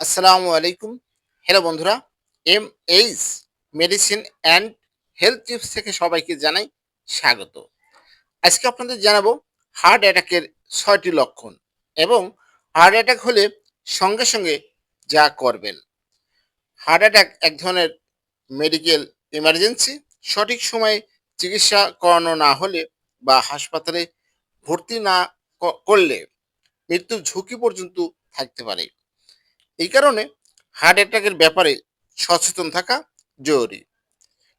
আসসালামু আলাইকুম। হ্যালো বন্ধুরা M H medicine and health tips থেকে সবাইকে জানাই স্বাগত। আজকে আপনাদের জানাব হার্ট অ্যাটাকের ছয়টি লক্ষণ এবং হার্ট অ্যাটাক হলে সঙ্গে সঙ্গে যা করবেন। হার্ট অ্যাটাক এক ধরনের মেডিকেল ইমার্জেন্সি সঠিক সময়ে চিকিৎসা করানো না হলে বা হাসপাতালে ভর্তি না করলে মৃত্যুর ঝুঁকি পর্যন্ত থাকতে পারে। এই কারণে হার্ট অ্যাটাকের ব্যাপারে সচেতন থাকা জরুরি।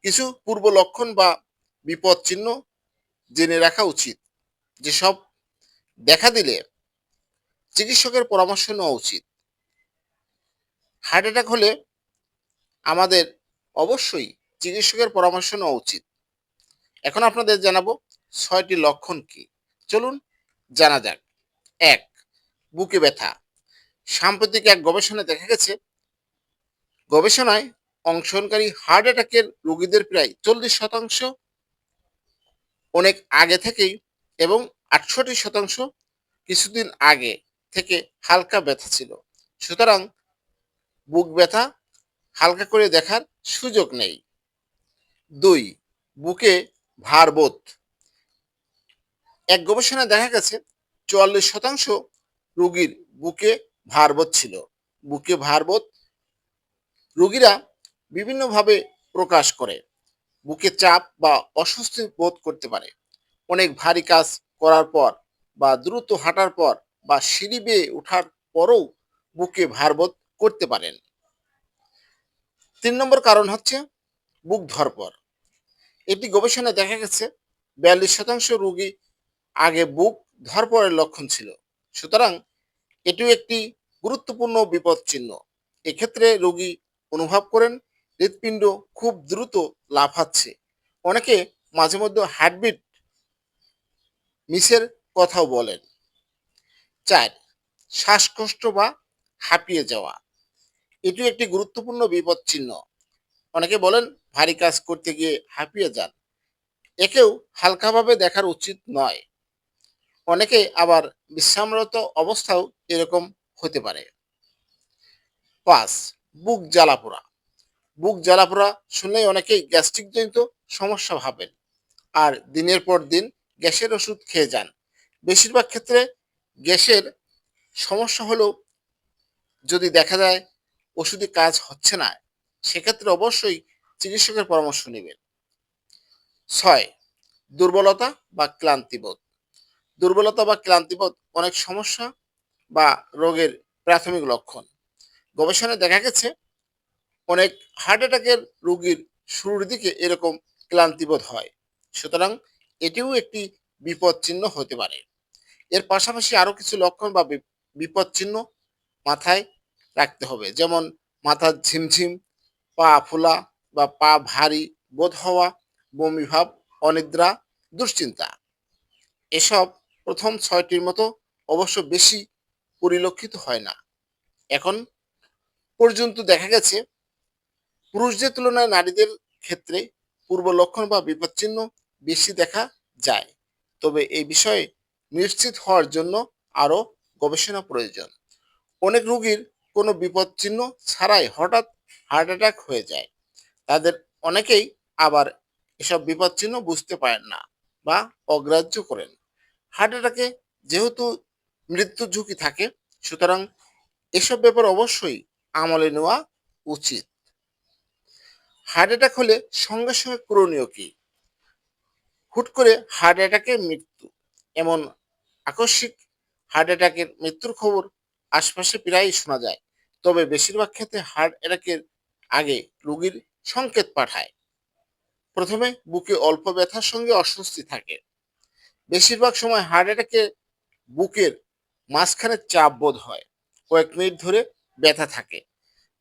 কিছু পূর্ব লক্ষণ বা বিপদ চিহ্ন জেনে রাখা উচিত। যেসব দেখা দিলে চিকিৎসকের পরামর্শ নেওয়া উচিত। হার্ট অ্যাটাক হলে আমাদের অবশ্যই চিকিৎসকের পরামর্শ নেওয়া উচিত। এখন আপনাদের জানাব ছয়টি লক্ষণ কি। চলুন জানা যাক। এক, বুকে ব্যথা। সাম্প্রতিক এক গবেষণায় দেখা গেছে, গবেষণায় অংশগ্রহণকারী হার্ট অ্যাটাকের রোগীদের প্রায় চল্লিশ শতাংশ অনেক আগে থেকেই এবং আটষট্টি শতাংশ কিছুদিন আগে থেকে হালকা ব্যথা ছিল। সুতরাং বুক ব্যথা হালকা করে দেখার সুযোগ নেই। দুই, বুকে ভারবোধ এক গবেষণায় দেখা গেছে, চুয়াল্লিশ শতাংশ রোগীর বুকে ভারবোধ ছিল। বুকে ভারবোধ রোগীরা বিভিন্নভাবে প্রকাশ করে। বুকে চাপ বা অস্বস্তি বোধ করতে পারে। অনেক ভারী কাজ করার পর বা দ্রুত হাঁটার পর বা সিঁড়ি বেয়ে ওঠার পরও বুকে ভারবোধ করতে পারেন। তিন নম্বর কারণ হচ্ছে বুক ধরপর এটি গবেষণায় দেখা গেছে, বিয়াল্লিশ শতাংশ রোগী আগে বুক ধরপরের লক্ষণ ছিল। সুতরাং এটিও একটি গুরুত্বপূর্ণ বিপদ চিহ্ন এক্ষেত্রে রোগী অনুভব করেন, হৃৎপিণ্ড খুব দ্রুত লাফাচ্ছে অনেকে মাঝে মধ্যে হার্টবিট মিসের কথাও বলেন। চার, শ্বাসকষ্ট বা হাঁপিয়ে যাওয়া। এটিও একটি গুরুত্বপূর্ণ বিপদ চিহ্ন অনেকে বলেন, ভারী কাজ করতে গিয়ে হাঁপিয়ে যান। একেও হালকাভাবে দেখার উচিত নয়। অনেকে আবার বিশ্রামরত অবস্থাও এরকম হতে পারে। পাঁচ, বুক জ্বালাপোড়া বুক জ্বালাপোড়া শুনলেই অনেকেই গ্যাস্ট্রিক জনিত সমস্যা ভাবেন আর দিনের পর দিন গ্যাসের ওষুধ খেয়ে যান। বেশিরভাগ ক্ষেত্রে গ্যাসের সমস্যা হলেও যদি দেখা যায় ওষুধে কাজ হচ্ছে না, সেক্ষেত্রে অবশ্যই চিকিৎসকের পরামর্শ নেবেন। ছয়, দুর্বলতা বা ক্লান্তিবোধ। দুর্বলতা বা ক্লান্তিবোধ অনেক সমস্যা বা রোগের প্রাথমিক লক্ষণ। গবেষণায় দেখা গেছে, অনেক হার্ট অ্যাটাকের রোগীর শুরুর দিকে এরকম ক্লান্তিবোধ হয়। সুতরাং এটিও একটি বিপদ চিহ্ন হতে পারে। এর পাশাপাশি আরও কিছু লক্ষণ বা বিপদ চিহ্ন মাথায় রাখতে হবে। যেমন মাথার ঝিমঝিম, পা ফোলা বা পা ভারী বোধ হওয়া বমিভাব অনিদ্রা, দুশ্চিন্তা। এসব প্রথম ছয়টির মতো অবশ্য বেশি পরিলক্ষিত হয় না। এখন পর্যন্ত দেখা গেছে, পুরুষদের তুলনায় নারীদের ক্ষেত্রে পূর্ব লক্ষণ বা বিপদচিহ্ন বেশি দেখা যায়। তবে এই বিষয়ে নিশ্চিত হওয়ার জন্য আরও গবেষণা প্রয়োজন। অনেক রোগীর কোনো বিপদচিহ্ন ছাড়াই হঠাৎ হার্ট অ্যাটাক হয়ে যায়। তাদের অনেকেই আবার এসব বিপদচিহ্ন বুঝতে পারেন না বা অগ্রাহ্য করেন। হার্ট অ্যাটাকে যেহেতু মৃত্যু ঝুঁকি থাকে, সুতরাং এসব ব্যাপার অবশ্যই আমলে নেওয়া উচিত। হার্ট অ্যাটাক হলে সঙ্গে সঙ্গে করণীয় কি? হুট করে হার্ট অ্যাটাকের মৃত্যু। এমন আকস্মিক হার্ট অ্যাটাকের মৃত্যুর খবর আশপাশে প্রায়ই শোনা যায়। তবে বেশিরভাগ ক্ষেত্রে হার্ট অ্যাটাকের আগে রোগীর সংকেত পাঠায়। প্রথমে বুকে অল্প ব্যথার সঙ্গে অস্বস্তি থাকে। বেশিরভাগ সময় হার্ট অ্যাটাকে বুকের মাঝখানে চাপ বোধ হয়। কয়েক মিনিট ধরে ব্যথা থাকে।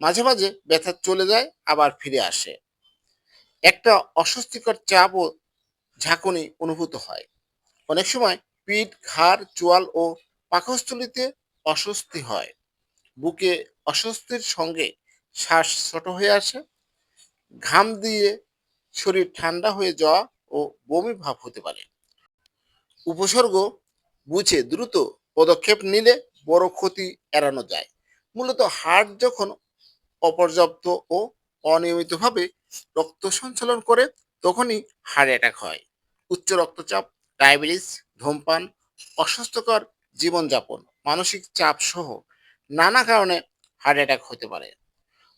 মাঝে মাঝে ব্যথা চলে যায়, আবার ফিরে আসে। একটা অস্বস্তিকর চাপ ও ঝাঁকুনি অনুভূত হয়। অনেক সময় পিঠ, ঘাড়, চোয়াল ও পাকস্থলিতে অস্বস্তি হয়। বুকে অস্বস্তির সঙ্গে শ্বাস ছোট হয়ে আসে। ঘাম দিয়ে শরীর ঠান্ডা হয়ে যাওয়া ও বমি ভাব হতে পারে। উপসর্গ বুঝে দ্রুত পদক্ষেপ নিলে বড় ক্ষতি এড়ানো যায়। মূলত হার্ট যখন অপর্যাপ্ত ও অনিয়মিতভাবে রক্ত সঞ্চালন করে, তখনই হার্ট অ্যাটাক হয়। উচ্চ রক্তচাপ, ডায়াবেটিস, ধূমপান, অস্বাস্থ্যকর জীবনযাপন, মানসিক চাপ সহ নানা কারণে হার্ট অ্যাটাক হতে পারে।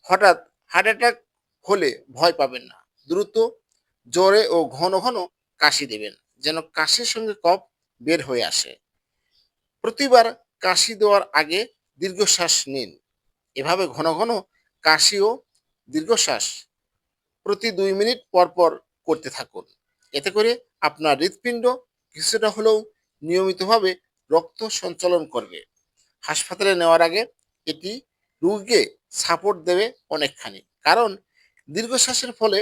হঠাৎ হার্ট অ্যাটাক হলে ভয় পাবেন না। দ্রুত জোরে ও ঘন ঘন কাশি দেবেন। যেন কাশির সঙ্গে কফ বের হয়ে আসে। প্রতিবার কাশি দেওয়ার আগে দীর্ঘশ্বাস নিন। এভাবে ঘন ঘন কাশি ও দীর্ঘশ্বাস প্রতি দুই মিনিট পর পর করতে থাকুন। এতে করে আপনার হৃৎপিণ্ড কিছুটা হলেও নিয়মিতভাবে রক্ত সঞ্চালন করবে। হাসপাতালে নেওয়ার আগে এটি রোগীকে সাপোর্ট দেবে অনেকখানি। কারণ দীর্ঘশ্বাসের ফলে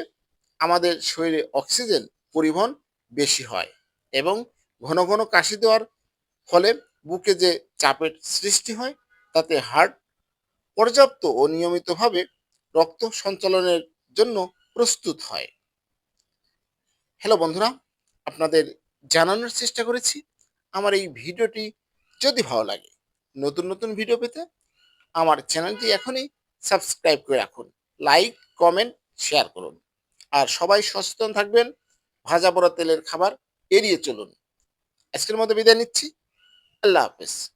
আমাদের শরীরে অক্সিজেন পরিবহন বেশি হয় এবং ঘন ঘন কাশি দেওয়ার ফলে বুকে যে চাপের সৃষ্টি হয়, তাতে হার্ট পর্যাপ্ত ও নিয়মিতভাবে রক্ত সঞ্চালনের জন্য প্রস্তুত হয়। হ্যালো বন্ধুরা, আপনাদের জানানোর চেষ্টা করেছি। আমার এই ভিডিওটি যদি ভালো লাগে, নতুন নতুন ভিডিও পেতে আমার চ্যানেলটি এখনই সাবস্ক্রাইব করে রাখুন। লাইক কমেন্ট শেয়ার করুন। আর সবাই সচেতন থাকবেন ভাজা পোড়া তেলের খাবার এড়িয়ে চলুন। আজকের মতো বিদায় নিচ্ছি। আল্লাহ হাফেজ।